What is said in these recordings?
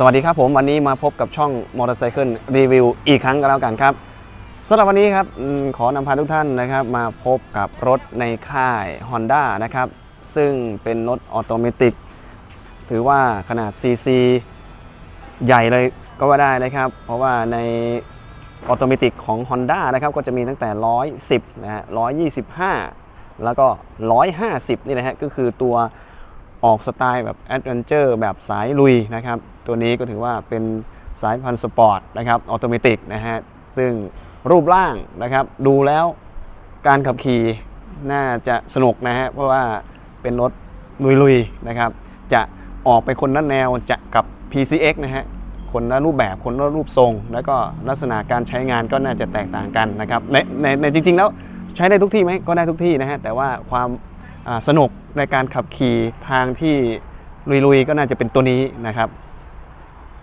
สวัสดีครับผมวันนี้มาพบกับช่องมอเตอร์ไซค์รีวิวอีกครั้งก็แล้วกันครับสำหรับวันนี้ครับขอนำพาทุกท่านนะครับ มาพบกับรถในค่าย Honda นะครับ ซึ่งเป็นรถออโตเมติกถือว่าขนาด CC ใหญ่เลยก็ว่าได้นะครับ เพราะว่าในออโตเมติกของ Honda นะครับก็จะมีตั้งแต่ 110 นะฮะ 125 แล้วก็ 150 นี่นะฮะก็คือตัวออกสไตล์แบบแอดเวนเจอร์แบบสายลุยนะครับ ตัวนี้ก็ถือว่าเป็นสายพันธุ์สปอร์ตนะครับออโตเมติกนะฮะซึ่งรูปร่างนะครับดูแล้วการขับขี่น่าจะสนุกนะฮะเพราะว่าเป็นรถลุยๆนะครับจะออกไปคนละแนวจะกับ PCX นะฮะคนละรูปแบบคนละรูปทรง แล้วก็ลักษณะการใช้งานก็น่าจะแตกต่างกันนะครับในในในจริง ๆ แล้วใช้ได้ทุกที่ไหมก็ได้ทุกที่นะฮะแต่ว่าความสนุกในการขับขี่ทางที่ลุยๆ ก็น่าจะเป็นตัวนี้นะครับ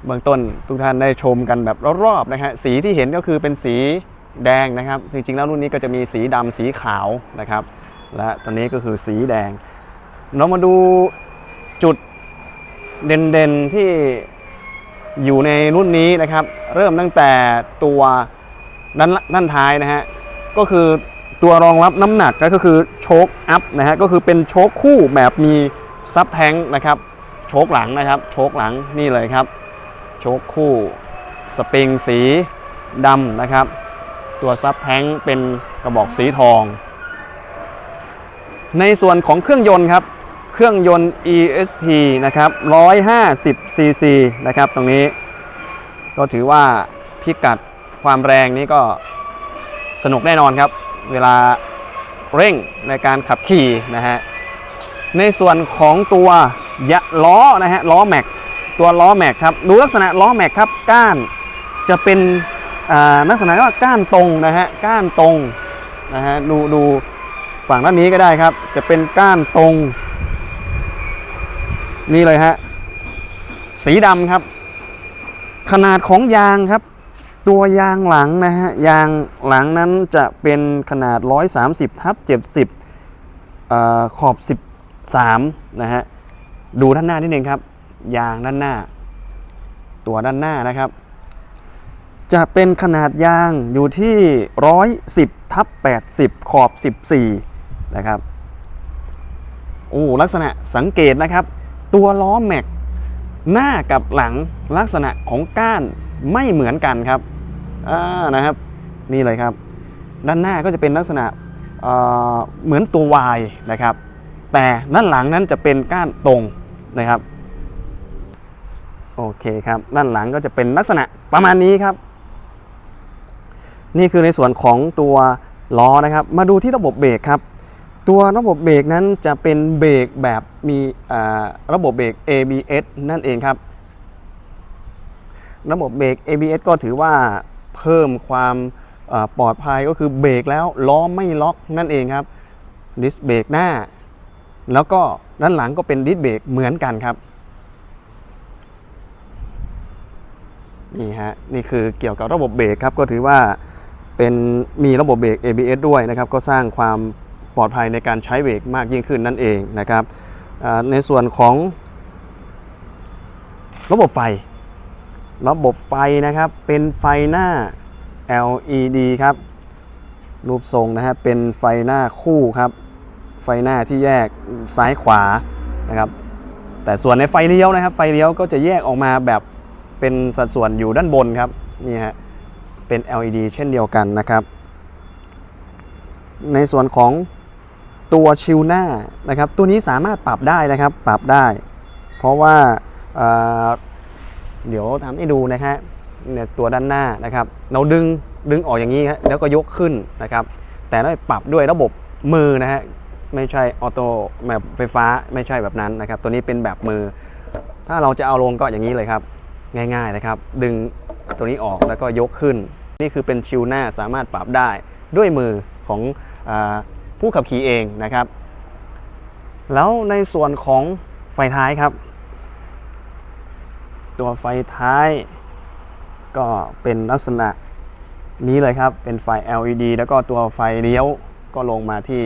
เบื้องต้นทุกท่านได้ชมกันแบบรอบๆนะฮะสีที่เห็นก็คือเป็นสีแดงนะครับ จริงๆแล้วรุ่นนี้ก็จะมีสีดำสีขาวนะครับ และตอนนี้ก็คือสีแดง เรามาดูจุดเด่นๆที่อยู่ในรุ่นนี้นะครับ เริ่มตั้งแต่ตัวด้านด้านท้ายนะฮะก็คือตัวรองรับน้ำหนักก็คือโชคอัพนะฮะก็คือเป็นโชคคู่แบบมีซับแทงนะครับ โชคหลังนะครับ โชคหลังนี่เลยครับ ชคคู่ สปริงสีดำนะครับ ตัวซับแทงเป็นกระบอกสีทอง ในส่วนของเครื่องยนต์ครับ เครื่องยนต์ ESP นะครับ 150 cc นะครับ ตรงนี้ ก็ถือว่าพิกัดความแรงนี้ก็สนุกแน่นอนครับ เวลาเร่งในการขับขี่นะฮะ ในส่วนของตัวยะล้อนะฮะล้อแม็ก ตัวล้อแม็กครับ ดูลักษณะล้อแม็กครับ ก้านจะเป็นอ่าลักษณะว่าก้านตรงนะฮะ ก้านตรงนะฮะ ดูดูฝั่งด้านนี้ก็ได้ครับ จะเป็นก้านตรง นี่เลยฮะ สีดำครับ ขนาดของยางครับ ตัวยางหลังนะฮะ ยางหลังนั้นจะเป็นขนาด 130ทับ70เอ่อขอบ 13นะฮะ ดูด้านหน้านิดนึงครับ ยางด้านหน้า ตัวด้านหน้านะครับ จะเป็นขนาดยางอยู่ที่ 110ทับ80 ขอบ 14 นะครับโอ้ลักษณะสังเกตนะครับ ตัวล้อแม็กหน้ากับหลังลักษณะของก้านไม่เหมือนกันครับอ่านะครับนี่เลยครับ ด้านหน้าก็จะเป็นลักษณะเเหมือนตัว Y นะครับ แต่ด้านหลังนั้นจะเป็นก้านตรงนะครับ โอเคครับ ด้านหลังก็จะเป็นลักษณะประมาณนี้ครับ นี่คือในส่วนของตัวล้อนะครับ มาดูที่ระบบเบรกครับ ตัวระบบเบรกนั้นจะเป็นเบรกแบบมีระบบเบรก ABS นั่นเองครับ ระบบเบรก ABS ก็ถือว่าเพิ่มความปลอดภัยก็คือเบรกแล้วล้อไม่ล็อกนั่นเองครับดิสเบรกหน้า แล้วก็ด้านหลังก็เป็นดิสเบรกเหมือนกันครับ นี่ฮะนี่คือเกี่ยวกับระบบเบรกครับก็ถือว่าเป็นมีระบบเบรก ABS ด้วยนะครับก็สร้างความปลอดภัยในการใช้เบรกมากยิ่งขึ้นนั่นเองนะครับในส่วนของระบบไฟ ระบบไฟนะครับเป็นไฟหน้า LED ครับรูปทรงนะฮะเป็นไฟหน้าคู่ครับไฟหน้าที่แยกซ้ายขวานะครับแต่ส่วนในไฟเลี้ยวนะครับไฟเลี้ยวก็จะแยกออกมาแบบ เป็นสัดส่วนอยู่ด้านบนครับนี่ฮะเป็น LED เช่นเดียวกันนะครับ ในส่วนของตัวชิลหน้านะครับ ตัวนี้สามารถปรับได้นะครับ ปรับได้ เพราะว่าเอ่อเดี๋ยวทำให้ดูนะฮะเนี่ยตัวด้านหน้านะครับ เราดึงดึงออกอย่างนี้ฮะแล้วก็ยกขึ้นนะครับ แต่ได้ปรับด้วยระบบมือนะฮะไม่ใช่ออโต้แบบไฟฟ้าไม่ใช่แบบนั้นนะครับ ตัวนี้เป็นแบบมือ ถ้าเราจะเอาลงก็อย่างนี้เลยครับ ง่ายๆนะครับ ดึงตัวนี้ออกแล้วก็ยกขึ้น นี่คือเป็นชิลหน้าสามารถปรับได้ด้วยมือของอผู้ขับขี่เองนะครับ แล้วในส่วนของไฟท้ายครับ ตัวไฟท้ายก็เป็นลักษณะนี้เลยครับ เป็นไฟ LED แล้วก็ตัวไฟเลี้ยวก็ลงมาที่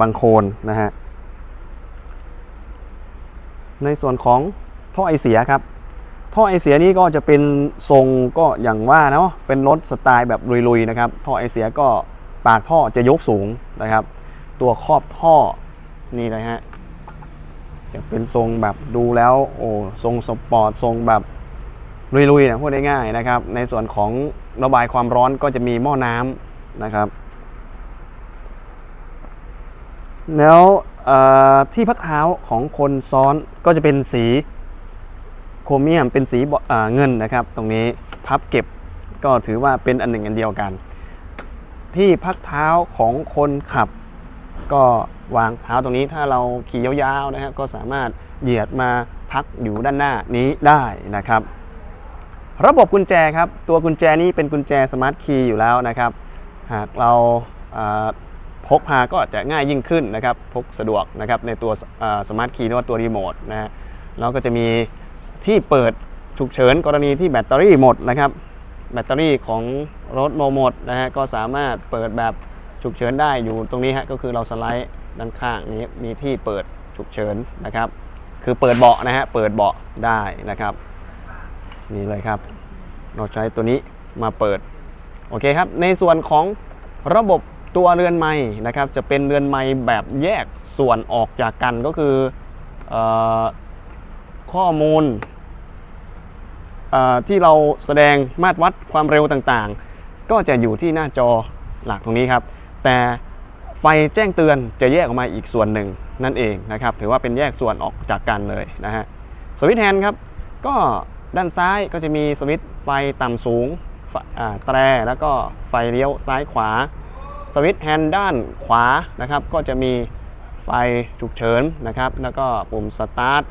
บังโคนนะฮะ ในส่วนของท่อไอเสียครับ ท่อไอเสียนี้ก็จะเป็นทรงก็อย่างว่าเนาะเป็นรถสไตล์แบบลุยๆนะครับท่อไอเสียก็ปากท่อจะยกสูงนะครับ ตัวครอบท่อนี่เลยฮะจะเป็นทรงแบบดูแล้วโอ้ทรงสปอร์ตทรงแบบลุยๆนะพูดได้ง่ายนะครับ ในส่วนของระบายความร้อนก็จะมีหม้อน้ำนะครับ แล้วที่พักเท้าของคนซ้อนก็จะเป็นสี ครเมียมเป็นสีเเงินนะครับ ตรงนี้พับเก็บก็ถือว่าเป็นอันหนึ่งอันเดียวกัน ที่พักเท้าของคนขับ ก็วางเท้าตรงนี้ถ้าเราขี่ยาวๆนะครับก็สามารถเหยียดมาพักอยู่ด้านหน้านี้ได้นะครับ ระบบกุญแจครับ ตัวกุญแจนี้เป็นกุญแจสมาร์ทคีย์อยู่แล้วนะครับ หากเราอ่าพกพาก็จะง่ายยิ่งขึ้นนะครับ พกสะดวกนะครับในตัวสมาร์ทคีย์หรือว่าตัวรีโมทนะฮะแล้วก็จะมี ที่เปิดฉุกเฉินกรณีที่แบตเตอรี่หมดนะครับ แบตเตอรี่ของรถโมหมดนะฮะก็สามารถเปิดแบบฉุกเฉินได้อยู่ตรงนี้ฮะก็คือเราสไลด์ด้านข้างนี้มีที่เปิดฉุกเฉินนะครับ คือเปิดเบาะนะฮะเปิดเบาะได้นะครับ นี่เลยครับ เราใช้ตัวนี้มาเปิดโอเคครับในส่วนของระบบตัวเรือนไม้นะครับ จะเป็นเรือนไม้แบบแยกส่วนออกจากกันก็คือเออ ข้อมูลที่เราแสดงมาตรวัดความเร็วต่างๆ ก็จะอยู่ที่หน้าจอหลักตรงนี้ครับ แต่ไฟแจ้งเตือนจะแยกออกมาอีกส่วนหนึ่งนั่นเองนะครับ ถือว่าเป็นแยกส่วนออกจากกันเลยนะฮะสวิตช์แฮนด์ครับ ก็ด้านซ้ายก็จะมีสวิตช์ไฟต่ำสูงแตรแล้วก็ไฟเลี้ยวซ้ายขวา สวิตช์แฮนด์ด้านขวานะครับ ก็จะมีไฟฉุกเฉินนะครับ แล้วก็ปุ่มสตาร์ท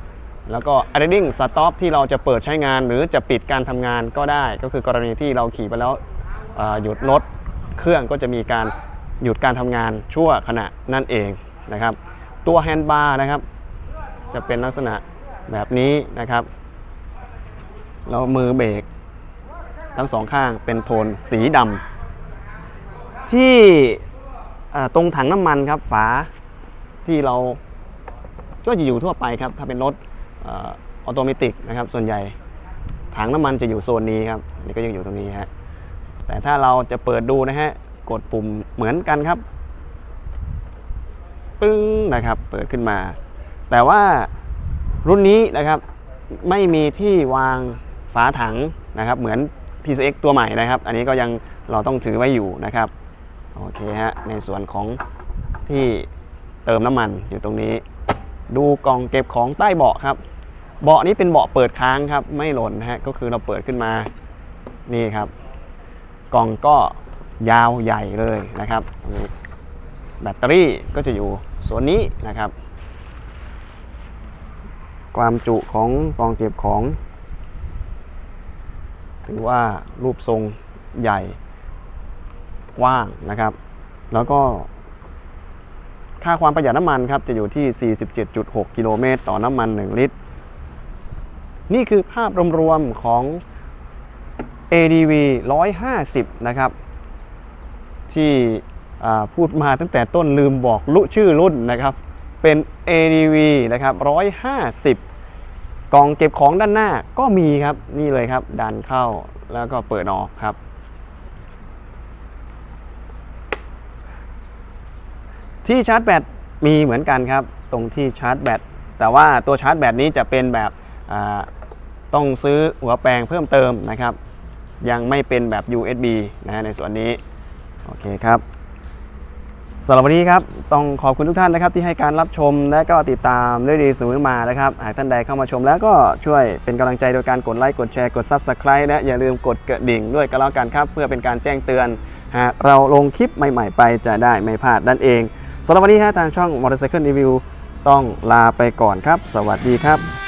แล้วก็ idling stop ที่เราจะเปิดใช้งานหรือจะปิดการทำงานก็ได้ ก็คือกรณีที่เราขี่ไปแล้วหยุดรถเครื่องก็จะมีการหยุดการทำงานชั่วขณะนั่นเองนะครับ ตัวแฮนด์บาร์นะครับจะเป็นลักษณะแบบนี้นะครับ แล้วมือเบรกทั้งสองข้างเป็นโทนสีดำที่ตรงถังน้ำมันครับฝาที่เราก็จะอยู่ทั่วไปครับ ถ้าเป็นรถ ออโตเมติกนะครับ ส่วนใหญ่ถังน้ำมันจะอยู่โซนนี้ครับอันนี่ก็ยังอยู่ตรงนี้ฮะแต่ถ้าเราจะเปิดดูนะฮะกดปุ่มเหมือนกันครับปึ้งนะครับ เปิดขึ้นมา แต่ว่ารุ่นนี้นะครับไม่มีที่วางฝาถังนะครับ เหมือน PCX ตัวใหม่นะครับ อันนี้ก็ยังเราต้องถือไว้อยู่นะครับโอเคฮะในส่วนของที่เติมน้ำมันอยู่ตรงนี้ ดูกล่องเก็บของใต้เบาะครับ เบาะนี้เป็นเบาะเปิดค้างครับ ไม่หล่นนะฮะก็คือเราเปิดขึ้นมานี่ครับ กล่องก็ยาวใหญ่เลยนะครับ แบตเตอรี่ก็จะอยู่ส่วนนี้นะครับ ความจุของกล่องเก็บของ ถือว่ารูปทรงใหญ่กว้างนะครับ แล้วก็ค่าความประหยัดน้ำมันครับ จะอยู่ที่ 47.6 กิโลเมตร ต่อน้ำมัน 1 ลิตร นี่คือภาพรวมๆของ ADV 150 นะครับ ที่พูดมาตั้งแต่ต้นลืมบอกลุชื่อรุ่นนะครับ เป็น ADV นะครับ 150 กล่องเก็บของด้านหน้าก็มีครับ นี่เลยครับ ดันเข้าแล้วก็เปิดออกครับ ที่ชาร์จแบตมีเหมือนกันครับ ตรงที่ชาร์จแบตแต่ว่าตัวชาร์จแบตนี้จะเป็นแบบ ต้องซื้อหัวแปลงเพิ่มเติมนะครับ ยังไม่เป็นแบบ USB นะฮะในส่วนนี้ โอเคครับสำหรับวันนี้ครับ ต้องขอบคุณทุกท่านนะครับที่ให้การรับชมและก็ติดตามด้วยดีเสมอมานะครับ หากท่านใดเข้ามาชมแล้วก็ช่วยเป็นกำลังใจโดยการกดไลค์กดแชร์กด Subscribe และอย่าลืมกดกระดิ่งด้วยก็แล้วกันครับ เพื่อเป็นการแจ้งเตือน หากเราลงคลิปใหม่ๆ ไปจะได้ไม่พลาดนั่นเองสำหรับวันนี้ฮะทางช่อง Motorcycle Review ต้องลาไปก่อนครับ สวัสดีครับ